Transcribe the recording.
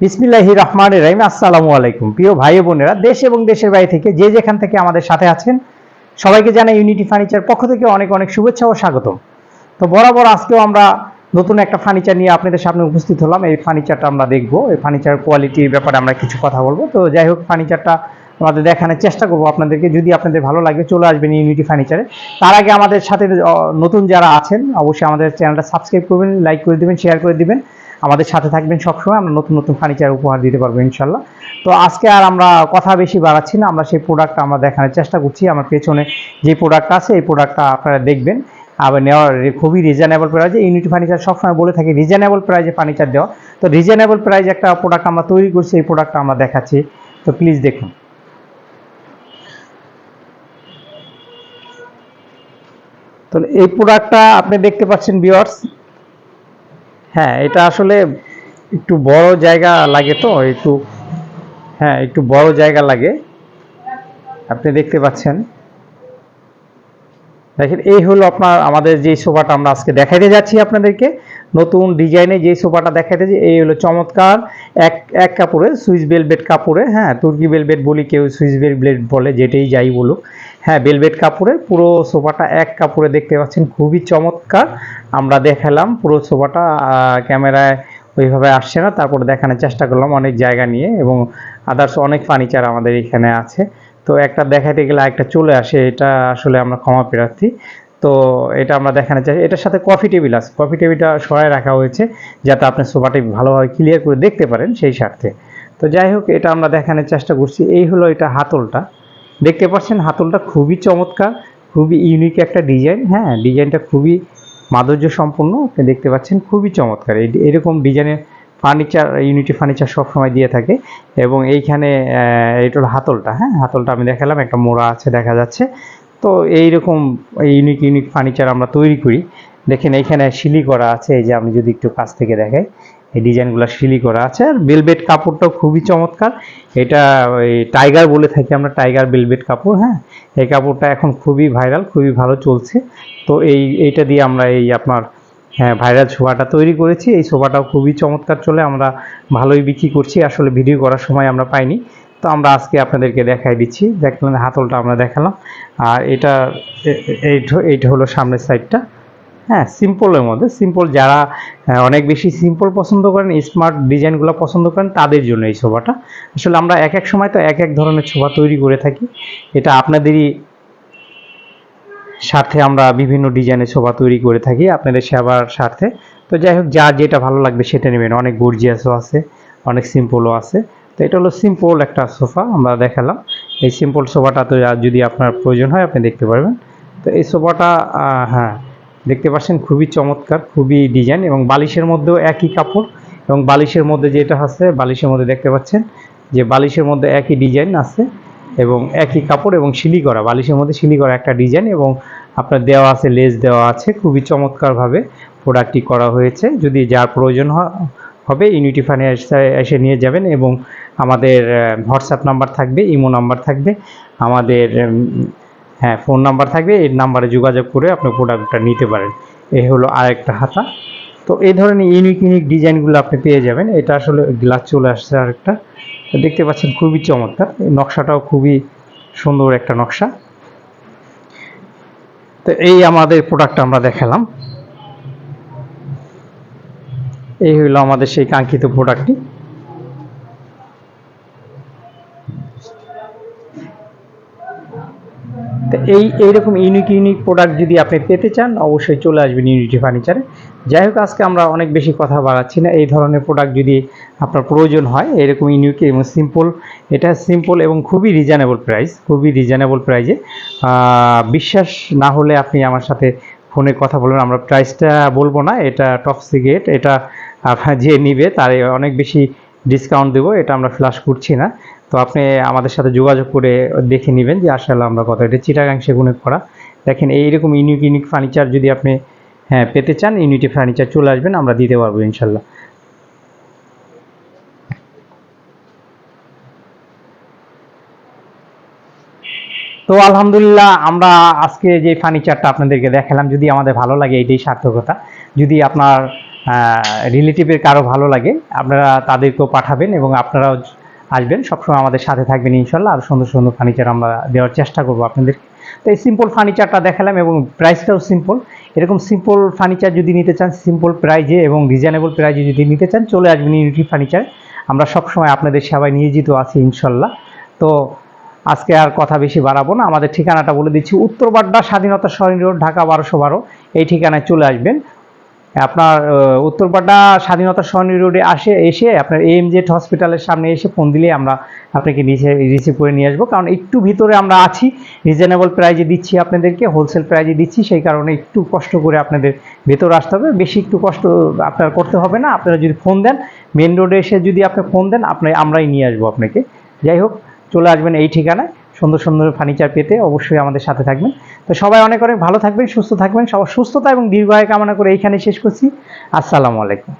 বিসমিল্লাহি রহমান রহিম। আসসালামু আলাইকুম। প্রিয় ভাই বোনেরা, দেশ এবং দেশের বাইরে থেকে যে যেখান থেকে আমাদের সাথে আছেন, সবাইকে জানাই ইউনিটি ফার্নিচার পক্ষ থেকে অনেক অনেক শুভেচ্ছা ও স্বাগতম। তো বরাবর আজকেও আমরা নতুন একটা ফার্নিচার নিয়ে আপনাদের সামনে উপস্থিত হলাম। এই ফার্নিচারটা আমরা দেখব। এই ফার্নিচার কোয়ালিটির ব্যাপারে আমরা কিছু কথা বলব। তো যাই হোক ফার্নিচারটা আমাদের দেখানোর চেষ্টা করব আপনাদেরকে। যদি আপনাদের ভালো লাগে, চলে আসবেন ইউনিটি ফার্নিচারে তার আগে আমাদের সাথে নতুন যারা আছেন, অবশ্যই আমাদের চ্যানেলটা সাবস্ক্রাইব করবেন লাইক করে দিবেন শেয়ার করে দিবেন। আমাদের সাথে থাকবেন সবসময়, আমরা নতুন নতুন ফার্নিচার উপহার দিতে পারব ইনশাল্লাহ তো আজকে আর আমরা কথা বেশি বাড়াচ্ছি না, আমরা সেই প্রোডাক্টটা আমরা দেখানোর চেষ্টা করছি। আমার পেছনে যে প্রোডাক্টটা আছে, এই প্রোডাক্টটা আপনারা দেখবেন। আবার নেওয়ার খুবই রিজনেবল প্রাইজে ইউনিটি ফার্নিচার সবসময় বলে থাকি রিজনেবল প্রাইজে ফার্নিচার দেওয়া। তো রিজনেবল প্রাইজে একটা প্রোডাক্ট আমরা তৈরি করছি, এই প্রোডাক্টটা আমরা দেখাচ্ছি। তো প্লিজ দেখুন। তো এই প্রোডাক্টটা আপনি দেখতে পাচ্ছেন বিয়ার্স হ্যাঁ এটা আসলে একটু বড় জায়গা লাগে তো, একটু হ্যাঁ একটু বড় জায়গা লাগে। আপনি দেখতে পাচ্ছেন। দেখেন, এই হলো আপনার, আমাদের যে সোফাটা আমরা আজকে দেখাইতে যাচ্ছি আপনাদেরকে। নতুন ডিজাইনে যে সোফাটা দেখাইতে যে এই হলো চমৎকার এক এক কাপড়ে সুইচ বেলভেট কাপড়ে হ্যাঁ তুর্কি বেলভেট বলি কেউ সুইস বেলভেট বলে, যেটাই যাই বলুক। হ্যাঁ বেলভেট কাপড়ে পুরো সোফাটা এক কাপড়ে দেখতে পাচ্ছেন, খুবই চমৎকার। আমরা দেখালাম পুরো সোফাটা ক্যামেরায় ওইভাবে আসছে না, তারপর দেখানোর চেষ্টা করলাম অনেক জায়গা নিয়ে এবং আদার্স অনেক ফার্নিচার আমাদের এখানে আছে। তো একটা দেখাতে গেলে একটা চলে আসে, এটা আসলে আমরা ক্ষমা প্রার্থী। তো এটা আমরা দেখাতে চাই এটার সাথে কফি টেবিল আছে। কফি টেবিলটা সরায় রাখা হয়েছে, যাতে আপনি সোফাটি ভালোভাবে ক্লিয়ার করে দেখতে পারেন সেই স্বার্থে। তো যাই হোক, এটা আমরা দেখানোর চেষ্টা করছি। এই হলো এটা হাতলটা। দেখতে পাচ্ছেন হাতলটা খুবই চমৎকার খুবই ইউনিক একটা ডিজাইন হ্যাঁ ডিজাইনটা খুবই মাধুর্য সম্পন্ন আপনি দেখতে পাচ্ছেন খুবই চমৎকার। এরকম ডিজাইনের ফার্নিচার ইউনিটি ফার্নিচার সবসময় দিয়ে থাকে এবং এইখানে আহ, এটা হলো হাতলটা হ্যাঁ হাতলটা আমি দেখালাম একটা মোড়া আছে দেখা যাচ্ছে। তো এইরকম ইউনিক ইউনিক ফার্নিচার আমরা তৈরি করি। দেখেন এইখানে শিলি করা আছে এই যে আমি যদি একটু কাছ থেকে দেখাই। এই ডিজাইনগুলো শিলি করা আছে। আর বেলবেট কাপড়টাও খুবই চমৎকার। এটা ওই টাইগার বলে থাকি আমরা টাইগার বেলবেট কাপড় হ্যাঁ? এই কাপড়টা এখন খুবই ভাইরাল খুবই ভালো চলছে। তো এই, এইটা দিয়ে আমরা এই আপনার হ্যাঁ ভাইরাল সোফাটা তৈরি করেছি। এই সোফাটাও খুবই চমৎকার চলে, আমরা ভালোই বিক্রি করছি। আসলে ভিডিও করার সময় আমরা পাইনি। তো আমরা আজকে আপনাদেরকে দেখাই দিচ্ছি। দেখলেন হাতলটা আমরা দেখালাম। আর এটা এইটা হলো সামনের সাইডটা হ্যাঁ সিম্পলের মধ্যে সিম্পল যারা অনেক বেশি সিম্পল পছন্দ করেন স্মার্ট ডিজাইনগুলো পছন্দ করেন, তাদের জন্য এই সোফাটা আসলে আমরা এক এক সময় তো এক এক ধরনের সোফা তৈরি করে থাকি। এটা আপনাদেরই স্বার্থে আমরা বিভিন্ন ডিজাইনের সোফা তৈরি করে থাকি, আপনাদের সেবার স্বার্থে। তো যাই হোক, যার যেটা ভালো লাগবে সেটা নেবেন। অনেক গর্জিয়াসও আছে, অনেক সিম্পলও আছে। তো এটা হলো সিম্পল একটা সোফা আমরা দেখালাম। এই সিম্পল সোফাটা তো যদি আপনার প্রয়োজন হয়, আপনি দেখতে পারবেন। তো এই সোফাটা হ্যাঁ দেখতে পাচ্ছেন, খুবই চমৎকার, খুবই ডিজাইন এবং বালিশের মধ্যেও একই কাপড় এবং বালিশের মধ্যে যেটা আছে, বালিশের মধ্যে দেখতে পাচ্ছেন যে বালিশের মধ্যে একই ডিজাইন আছে এবং একই কাপড় এবং শিলি করা বালিশের মধ্যে শিলি করা একটা ডিজাইন এবং আপনার দেওয়া আছে লেস দেওয়া আছে, খুবই চমৎকারভাবে প্রোডাক্টটি করা হয়েছে। যদি যার প্রয়োজন হ- হবে ইউনিটি ফানে এসে নিয়ে যাবেন এবং আমাদের হোয়াটসঅ্যাপ নাম্বার থাকবে ইমো নাম্বার থাকবে, আমাদের হ্যাঁ ফোন নাম্বার থাকবে, এই নাম্বারে যোগাযোগ করে আপনি প্রোডাক্টটা নিতে পারেন। এই হলো আরেকটা হাতা। তো এই ধরনের ইউনিক ইউনিক ডিজাইনগুলো আপনি পেয়ে যাবেন। এটা আসলে গ্লাস চলে আসছে আরেকটা। দেখতে পাচ্ছেন খুবই চমৎকার। নকশাটাও খুবই সুন্দর একটা নকশা। তো এই আমাদের প্রোডাক্টটা আমরা দেখালাম। এই হইল আমাদের সেই কাঙ্ক্ষিত প্রোডাক্টটি এই, এইরকম ইউনিক ইউনিক প্রোডাক্ট যদি আপনি পেতে চান, অবশ্যই চলে আসবেন ইউনিটি ফার্নিচারে যাই হোক, আজকে আমরা অনেক বেশি কথা বাড়াচ্ছি না। এই ধরনের প্রোডাক্ট যদি আপনার প্রয়োজন হয়, এরকম ইউনিক এবং সিম্পল এটা সিম্পল এবং খুবই রিজনেবল প্রাইস খুবই রিজনেবল প্রাইজে বিশ্বাস না হলে আপনি আমার সাথে ফোনে কথা বলবেন। আমরা প্রাইসটা বলব না, এটা টপ সিগারেট এটা যে নিবে, তার অনেক বেশি ডিসকাউন্ট দেবো, এটা আমরা ফ্ল্যাশ করছি না। তো আপনি আমাদের সাথে যোগাযোগ করে দেখে নেবেন যে আসলে আমরা কত। এটা চিটাগাং সেগুনে করা দেখেন এইরকম ইউনিক ইউনিক ফার্নিচার যদি আপনি হ্যাঁ পেতে চান ইউনিটি ফার্নিচার চলে আসবেন, আমরা দিতে পারব ইনশাল্লাহ। তো আলহামদুলিল্লাহ আমরা আজকে যে ফার্নিচারটা আপনাদেরকে দেখালাম, যদি আমাদের ভালো লাগে, এটাই সার্থকতা। যদি আপনার রিলেটিভের কারও ভালো লাগে, আপনারা তাদেরকেও পাঠাবেন এবং আপনারাও আসবেন, সবসময় আমাদের সাথে থাকবেন ইনশাল্লাহ, আর সুন্দর সুন্দর ফার্নিচার আমরা দেওয়ার চেষ্টা করব আপনাদের তো এই সিম্পল ফার্নিচারটা দেখালাম এবং প্রাইসটাও সিম্পল এরকম সিম্পল ফার্নিচার যদি নিতে চান সিম্পল প্রাইজে এবং রিজনেবল প্রাইজে যদি নিতে চান, চলে আসবেন ইউনিটি ফার্নিচার আমরা সবসময় আপনাদের সেবায় নিয়োজিত আছি ইনশাল্লাহ। তো আজকে আর কথা বেশি বাড়াবো না, আমাদের ঠিকানাটা বলে দিচ্ছি, উত্তর বাড্ডা স্বাধীনতা সরণি রোড, ঢাকা বারোশো বারো। এই ঠিকানায় চলে আসবেন। আপনার আহ, উত্তরপাড্ডা স্বাধীনতা সরণি রোডে আসে এসে আপনার এএমজেড হসপিটালের সামনে এসে ফোন দিলে আমরা আপনাকে নিচে রিসিভ করে নিয়ে আসব। কারণ একটু ভিতরে আমরা আছি রিজনেবল প্রাইজে দিচ্ছি আপনাদেরকে হোলসেল প্রাইজে দিচ্ছি সেই কারণে একটু কষ্ট করে আপনাদের ভেতর আসতে হবে। বেশি একটু কষ্ট আপনার করতে হবে না আপনারা যদি ফোন দেন মেন রোডে এসে যদি আপনি ফোন দেন আপনি আমরাই নিয়ে আসব আপনাকে। যাই হোক চলে আসবেন এই ঠিকানায়। সুন্দর সুন্দর ফার্নিচার পেতে অবশ্যই আমাদের সাথে থাকবেন। তো সবাই অনেক অনেক ভালো থাকবেন, সুস্থ থাকবেন, সবার সুস্থতা এবং দীর্ঘায় কামনা করে এইখানে শেষ করছি। আসসালামু আলাইকুম।